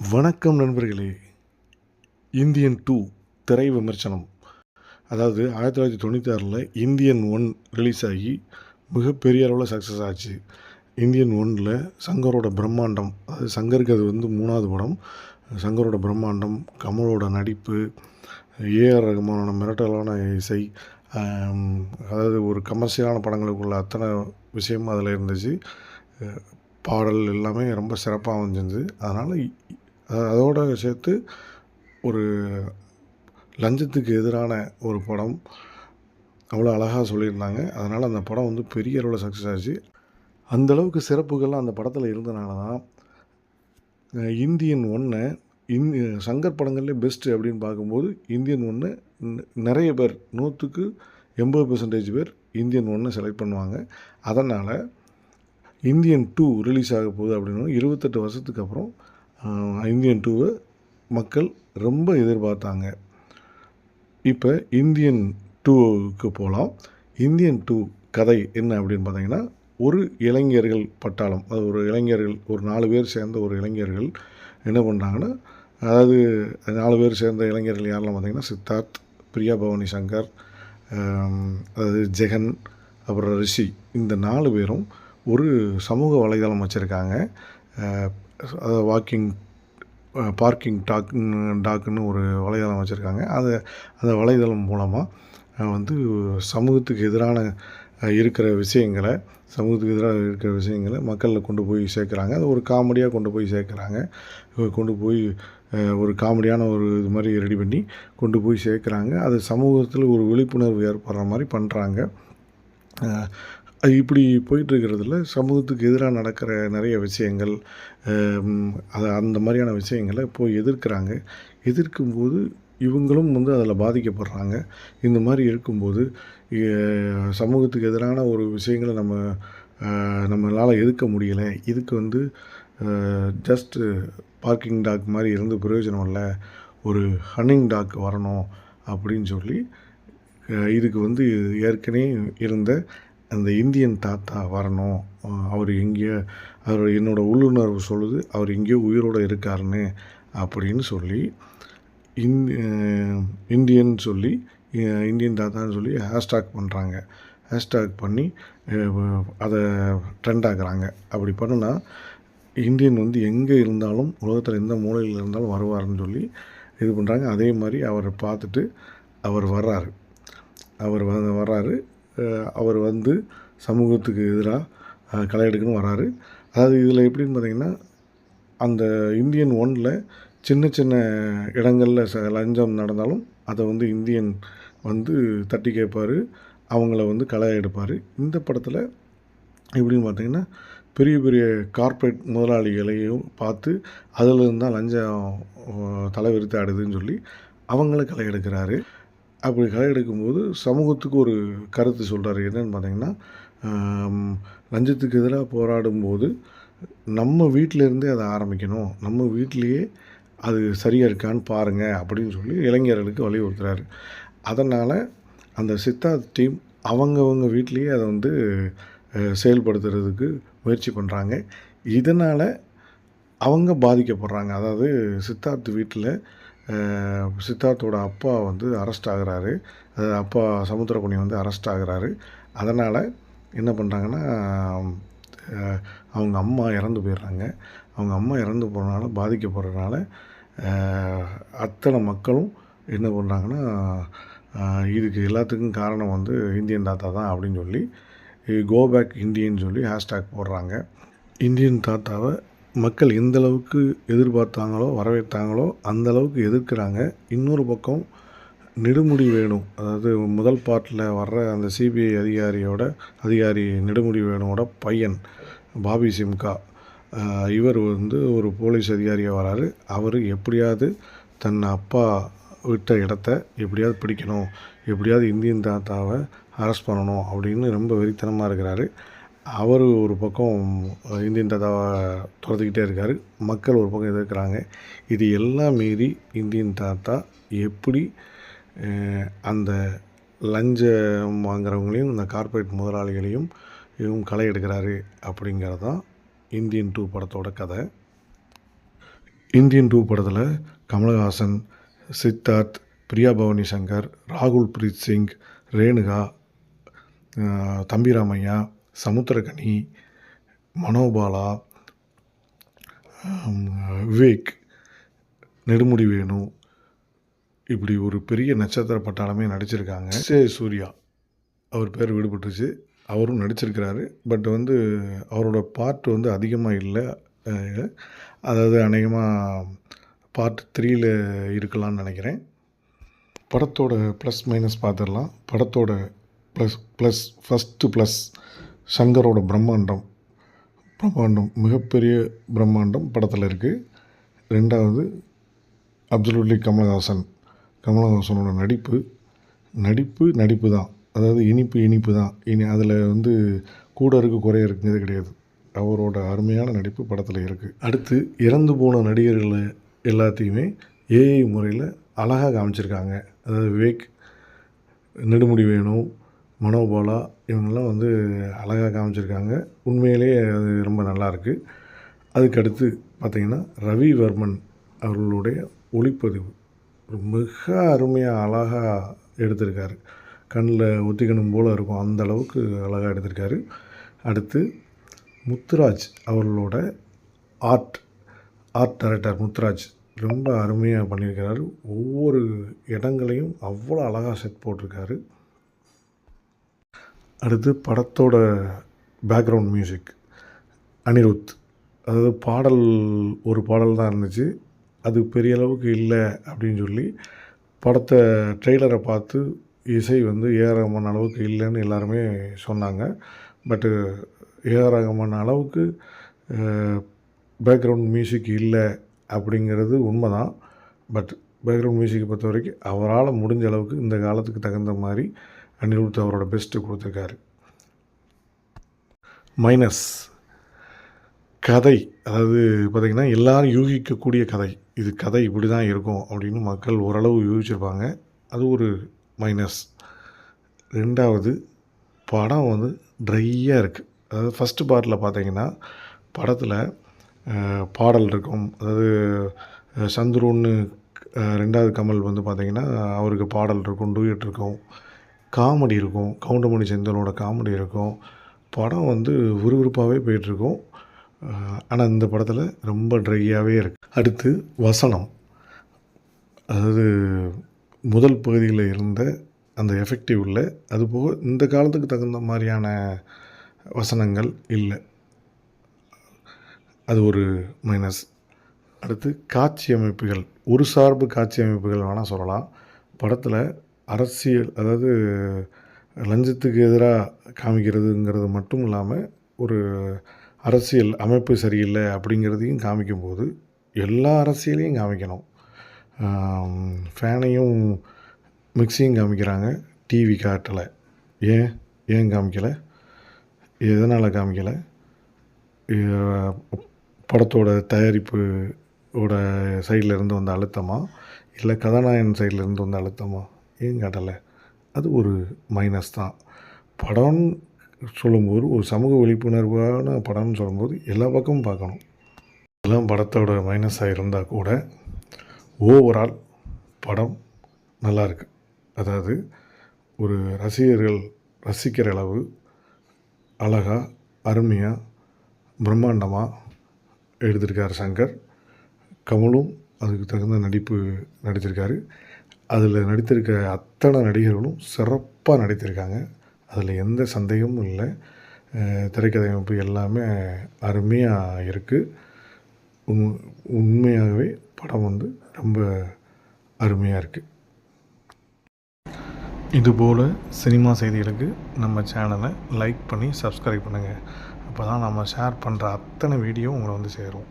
வணக்கம் நண்பர்களே. Indian two திரை விமர்சனம். அதாவது ஆயிரத்தி தொள்ளாயிரத்தி தொண்ணூற்றி ஆறில் இந்தியன் ஒன் ரிலீஸ் ஆகி மிகப்பெரிய அளவில் சக்ஸஸ் ஆச்சு. இந்தியன் ஒன்னில் சங்கரோட பிரம்மாண்டம் அதாவது சங்கருக்கு அது வந்து மூணாவது படம். சங்கரோட பிரம்மாண்டம் கமலோட நடிப்பு ஏஆர் ரகுமானோட மிரட்டலான இசை அதாவது ஒரு கமர்ஷியலான படங்களுக்குள்ள அத்தனை விஷயமும் அதில் இருந்துச்சு. பாடல் எல்லாமே ரொம்ப சிறப்பாக அமைஞ்சிருந்தது. அதனால் அதோட சேர்த்து ஒரு லஞ்சத்துக்கு எதிரான ஒரு படம். அவ்வளோ அழகாக சொல்லியிருந்தாங்க. அதனால் அந்த படம் வந்து பெரிய அளவில் சக்ஸஸ் ஆச்சு. அந்தளவுக்கு சிறப்புகள்லாம் அந்த படத்தில் இருந்தனால தான் இந்தியன் ஒன்று இந் சங்கர் படங்கள்லேயே பெஸ்ட்டு அப்படின்னு பார்க்கும்போது இந்தியன் ஒன்று நிறைய பேர் நூற்றுக்கு எண்பது பெர்சன்டேஜ் பேர் இந்தியன் ஒன்று செலக்ட் பண்ணுவாங்க. அதனால் இந்தியன் டூ ரிலீஸ் ஆக போகுது அப்படின்னு இருபத்தெட்டு வருஷத்துக்கு அப்புறம் இந்தியன் டூவை மக்கள் ரொம்ப எதிர்பார்த்தாங்க. இப்போ இந்தியன் டூவுக்கு போகலாம் இந்தியன் டூ கதை என்ன அப்படின்னு பார்த்தீங்கன்னா ஒரு இளைஞர்கள் பட்டாளம் அது ஒரு இளைஞர்கள் ஒரு நாலு பேர் சேர்ந்த ஒரு இளைஞர்கள் என்ன பண்ணுறாங்கன்னா அதாவது நாலு பேர் சேர்ந்த இளைஞர்கள் யாரெல்லாம் பார்த்தீங்கன்னா சித்தார்த் பிரியா பவானி சங்கர் அதாவது ஜெகன் அப்புறம் ரிஷி இந்த நாலு பேரும் ஒரு சமூக வலைதளம் வச்சுருக்காங்க. வாக்கிங் பார்க்கிங் டாக் டாக்குன்னு ஒரு வலைதளம் வச்சுருக்காங்க. அது அந்த வலைதளம் மூலமாக வந்து சமூகத்துக்கு எதிரான இருக்கிற விஷயங்களை சமூகத்துக்கு எதிராக இருக்கிற விஷயங்களை மக்களில் கொண்டு போய் சேர்க்குறாங்க. அது ஒரு காமெடியாக கொண்டு போய் சேர்க்குறாங்க. கொண்டு போய் ஒரு காமெடியான ஒரு இது மாதிரி ரெடி பண்ணி கொண்டு போய் சேர்க்குறாங்க. அது சமூகத்தில் ஒரு விழிப்புணர்வு ஏற்படுற மாதிரி பண்ணுறாங்க அது இப்படி போயிட்டுருக்கிறதுல சமூகத்துக்கு எதிராக நடக்கிற நிறைய விஷயங்கள் அது அந்த மாதிரியான விஷயங்களை போய் எதிர்க்கிறாங்க. எதிர்க்கும்போது இவங்களும் வந்து அதில் பாதிக்கப்படுறாங்க. இந்த மாதிரி இருக்கும்போது சமூகத்துக்கு எதிரான ஒரு விஷயங்களை நம்ம நம்மளால் எதிர்க்க முடியலை. இதுக்கு வந்து ஜஸ்ட்டு பார்க்கிங் டாக் மாதிரி இருந்து பிரயோஜனம் இல்லை. ஒரு ஹன்னிங் டாக் வரணும் அப்படின்னு சொல்லி இதுக்கு வந்து ஏற்கனவே இருந்த அந்த இந்தியன் தாத்தா வரணும். அவர் எங்கேயோ அவர் என்னோடய உள்ளுணர்வு சொல்லுது அவர் எங்கேயோ உயிரோடு இருக்காருன்னு அப்படின்னு சொல்லி இந் இந்தியன் சொல்லி இந்தியன் தாத்தான்னு சொல்லி ஹேஷ்டாக் பண்ணுறாங்க ஹேஷ்டாக் பண்ணி அதை ட்ரெண்ட் ஆக்குறாங்க. அப்படி பண்ணுனா இந்தியன் வந்து எங்கே இருந்தாலும் உலகத்தில் எந்த மூலையில் இருந்தாலும் வருவாருன்னு சொல்லி இது பண்ணுறாங்க அதே மாதிரி அவரை பார்த்துட்டு அவர் வர்றாரு. அவர் வந்து வர்றாரு. அவர் வந்து சமூகத்துக்கு எதிராக களை எடுக்கணும் வராரு. அதாவது இதில் எப்படின்னு பார்த்தீங்கன்னா அந்த இந்தியன் ஒன்னில் சின்ன சின்ன இடங்களில் ச லஞ்சம் நடந்தாலும் அதை வந்து இந்தியன் வந்து தட்டி கேட்பார் அவங்கள வந்து களை எடுப்பார். இந்த படத்தில் எப்படின்னு பார்த்தீங்கன்னா பெரிய பெரிய கார்ப்பரேட் முதலாளிகளையும் பார்த்து அதில் இருந்தால் லஞ்சம் தலைவிரித்து ஆடுதுன்னு சொல்லி அவங்கள களை எடுக்கிறாரு. அப்படி களை எடுக்கும்போது சமூகத்துக்கு ஒரு கருத்து சொல்கிறார் என்னன்னு பார்த்தீங்கன்னா லஞ்சத்துக்கு எதிராக போராடும்போது நம்ம வீட்டிலேருந்தே அதை ஆரம்பிக்கணும். நம்ம வீட்டிலையே அது சரியாக இருக்கான்னு பாருங்கள் அப்படின்னு சொல்லி இளைஞர்களுக்கு வலியுறுத்துகிறாரு அதனால் அந்த சித்தார்த் டீம் அவங்கவங்க வீட்லேயே அதை வந்து செயல்படுத்துறதுக்கு முயற்சி பண்ணுறாங்க இதனால் அவங்க பாதிக்கப்படுறாங்க. அதாவது சித்தார்த் வீட்டில் சித்தார்த்தோட அப்பா வந்து அரெஸ்ட் ஆகுறாரு. அதாவது அப்பா சமுத்திரகுணி வந்து அரெஸ்ட் ஆகிறாரு. அதனால் என்ன பண்ணுறாங்கன்னா அவங்க அம்மா இறந்து போயிடுறாங்க. அவங்க அம்மா இறந்து போகிறனால பாதிக்கப்படுறதுனால அத்தனை மக்களும் என்ன பண்ணுறாங்கன்னா இதுக்கு எல்லாத்துக்கும் காரணம் வந்து இந்தியன் தாத்தா தான் அப்படின்னு சொல்லி கோ பேக் இந்தியன் சொல்லி ஹேஷ்டேக் போடுறாங்க. இந்தியன் தாத்தாவை மக்கள் எந்த அளவுக்கு எதிர்பார்த்தாங்களோ வரவேற்றாங்களோ அந்த அளவுக்கு எதிர்க்கிறாங்க. இன்னொரு பக்கம் நெடுமுடி வேணும். அதாவது முதல் பாட்டில் வர்ற அந்த சிபிஐ அதிகாரியோட அதிகாரி நெடுமுடி வேணுவோட பையன் பாபி சிம்கா. இவர் வந்து ஒரு போலீஸ் அதிகாரியாக வராரு. அவர் எப்படியாவது தன் அப்பா விட்ட இடத்த எப்படியாவது பிடிக்கணும் எப்படியாவது இந்தியன் தாத்தாவை அரெஸ்ட் பண்ணணும் அப்படின்னு ரொம்ப வெறித்தனமாக இருக்கிறாரு. அவர் ஒரு பக்கம் இந்தியன் தாத்தாவை துரத்திக்கிட்டே இருக்கார். மக்கள் ஒரு பக்கம் எதிர்க்கிறாங்க. இது எல்லாம் மீறி இந்தியன் தாத்தா எப்படி அந்த லஞ்சம் வாங்குறவங்களையும் இந்த கார்ப்பரேட் முதலாளிகளையும் இவங்க களை எடுக்கிறாரு அப்படிங்கிறது தான் இந்தியன் டூ படத்தோட கதை. இந்தியன் டூ படத்தில் கமலஹாசன் சித்தார்த் பிரியா பவானி சங்கர் ராகுல் பிரீத் சிங் ரேணுகா தம்பிராமையா சமுத்திரகனி மனோபாலா விவேக் நெடுமுடி வேணு இப்படி ஒரு பெரிய நட்சத்திர பட்டாளமே நடிச்சிருக்காங்க. சே சூர்யா அவர் பேர் விடுபட்டுச்சு. அவரும் நடிச்சிருக்கிறாரு. பட் வந்து அவரோட பார்ட் வந்து அதிகமாக இல்லை. அதாவது அநேகமாக பார்ட் த்ரீயில் இருக்கலாம்னு நினைக்கிறேன். படத்தோட ப்ளஸ் மைனஸ் பார்த்துடலாம் படத்தோட ப்ளஸ் ப்ளஸ் ஃபஸ்ட்டு ப்ளஸ் சங்கரோட பிரம்மாண்டம். பிரம்மாண்டம் மிகப்பெரிய பிரம்மாண்டம் படத்தில் இருக்குது ரெண்டாவது அப்சல்யூட்லி கமலஹாசன். கமலஹாசனோட நடிப்பு நடிப்பு நடிப்பு தான். அதாவது இனிப்பு இனிப்பு தான். இனி அதில் வந்து கூட இருக்குது குறைய இருக்குங்கிறது கிடையாது. அவரோட அருமையான நடிப்பு படத்தில் இருக்குது அடுத்து இறந்து போன நடிகர்களை எல்லாத்தையுமே ஏஐ முறையில் அழகாக காமிச்சிருக்காங்க. அதாவது விவேக் நெடுமுடி வேணும் மனோபாலா இவங்கெல்லாம் வந்து அழகாக காமிச்சிருக்காங்க. உண்மையிலேயே அது ரொம்ப நல்லா அதுக்கடுத்து அதுக்கு பார்த்திங்கன்னா ரவிவர்மன் அவர்களுடைய ஒளிப்பதிவு. மிக அருமையாக அழகாக எடுத்திருக்காரு. கண்ணில் ஒத்திக்கணும் போல் இருக்கும். அந்த அளவுக்கு அழகாக எடுத்திருக்காரு. அடுத்து முத்துராஜ் அவர்களோட ஆர்ட் ஆர்ட் டைரக்டர் முத்துராஜ் ரொம்ப அருமையாக பண்ணியிருக்கிறாரு. ஒவ்வொரு இடங்களையும் அவ்வளோ அழகாக செட் போட்டிருக்காரு. அடுத்து படத்தோட பேக்ரவுண்ட் மியூசிக் அனிருத். அதாவது பாடல் ஒரு பாடல் தான் இருந்துச்சு. அது பெரிய அளவுக்கு இல்லை அப்படின்னு சொல்லி படத்தை ட்ரெய்லரை பார்த்து இசை வந்து ஏஆர் ரஹ்மான் அளவுக்கு இல்லைன்னு எல்லாருமே சொன்னாங்க. பட்டு ஏஆர் ரஹ்மான் அளவுக்கு பேக்ரவுண்ட் மியூசிக் இல்லை அப்படிங்கிறது உண்மை தான் பட் பேக்ரவுண்ட் மியூசிக்கை பொறுத்த வரைக்கும் அவரால் முடிஞ்ச அளவுக்கு இந்த காலத்துக்கு தகுந்த மாதிரி அனிருத் அவரோட பெஸ்ட்டு கொடுத்துருக்காரு. மைனஸ் கதை அதாவது பார்த்திங்கன்னா எல்லாரும் யூகிக்கக்கூடிய கதை. இது கதை இப்படி தான் இருக்கும் அப்படின்னு மக்கள் ஓரளவு யூகிச்சிருப்பாங்க. அது ஒரு மைனஸ் ரெண்டாவது படம் வந்து ட்ரையாக இருக்குது அதாவது ஃபஸ்ட்டு பார்ட்டில் பார்த்தீங்கன்னா படத்தில் பாடல் இருக்கும். அதாவது சந்துருன்னு ரெண்டாவது கமல் வந்து பார்த்திங்கன்னா அவருக்கு பாடல் இருக்கும் டூயட் இருக்கும். காமெடி இருக்கும். கவுண்டமணி செந்திலோட காமெடி இருக்கும். படம் வந்து விறுவிறுப்பாகவே போயிட்டுருக்கும். ஆனால் இந்த படத்தில் ரொம்ப ட்ரையாகவே இருக்கு. அடுத்து வசனம். அதாவது முதல் பகுதியில் இருந்த அந்த எஃபெக்டிவ் இல்லை. அதுபோக இந்த காலத்துக்கு தகுந்த மாதிரியான வசனங்கள் இல்லை. அது ஒரு மைனஸ் அடுத்து காட்சி அமைப்புகள். ஒரு சார்பு காட்சி அமைப்புகள் வேணால் சொல்லலாம். படத்தில் அரசியல் அதாவது லஞ்சத்துக்கு எதிராக காமிக்கிறதுங்கிறது மட்டும் இல்லாமல் ஒரு அரசியல் அமைப்பு சரியில்லை அப்படிங்கிறதையும் காமிக்கும்போது எல்லா அரசியலையும் காமிக்கணும். ஃபேனையும் மிக்சியும் காமிக்கிறாங்க டிவி காட்டலை. ஏன்? ஏன் காமிக்கலை? எதனால் காமிக்கலை? படத்தோட தயாரிப்பு ஓட சைடில் இருந்து வந்த அழுத்தமா? இல்லை கதாநாயகன் சைடில் இருந்து வந்த அழுத்தமா? ஏன் காட்டலை அது ஒரு மைனஸ் தான். படம் சொல்லும்போது ஒரு சமூக விழிப்புணர்வான படம்னு சொல்லும்போது எல்லா பக்கமும் பார்க்கணும். எல்லாம் படத்தோட மைனஸாக இருந்தால் கூட ஓவரால் படம் நல்லாயிருக்கு அதாவது ஒரு ரசிகர்கள் ரசிக்கிற அளவு அழகாக அருமையாக பிரம்மாண்டமாக எடுத்திருக்கார் சங்கர். கமலும் அதுக்கு தகுந்த நடிப்பு நடித்திருக்காரு அதில் நடித்திருக்க அத்தனை நடிகர்களும் சிறப்பாக நடித்திருக்காங்க. அதில் எந்த சந்தேகமும் இல்லை. திரைக்கதை அமைப்பு எல்லாமே அருமையாக இருக்குது உண் உண்மையாகவே படம் வந்து ரொம்ப அருமையாக இருக்குது இதுபோல் சினிமா செய்திகளுக்கு நம்ம சேனலை லைக் பண்ணி சப்ஸ்கிரைப் பண்ணுங்கள் அப்போ தான் நம்ம ஷேர் பண்ணுற அத்தனை வீடியோ உங்களை வந்து சேரும்.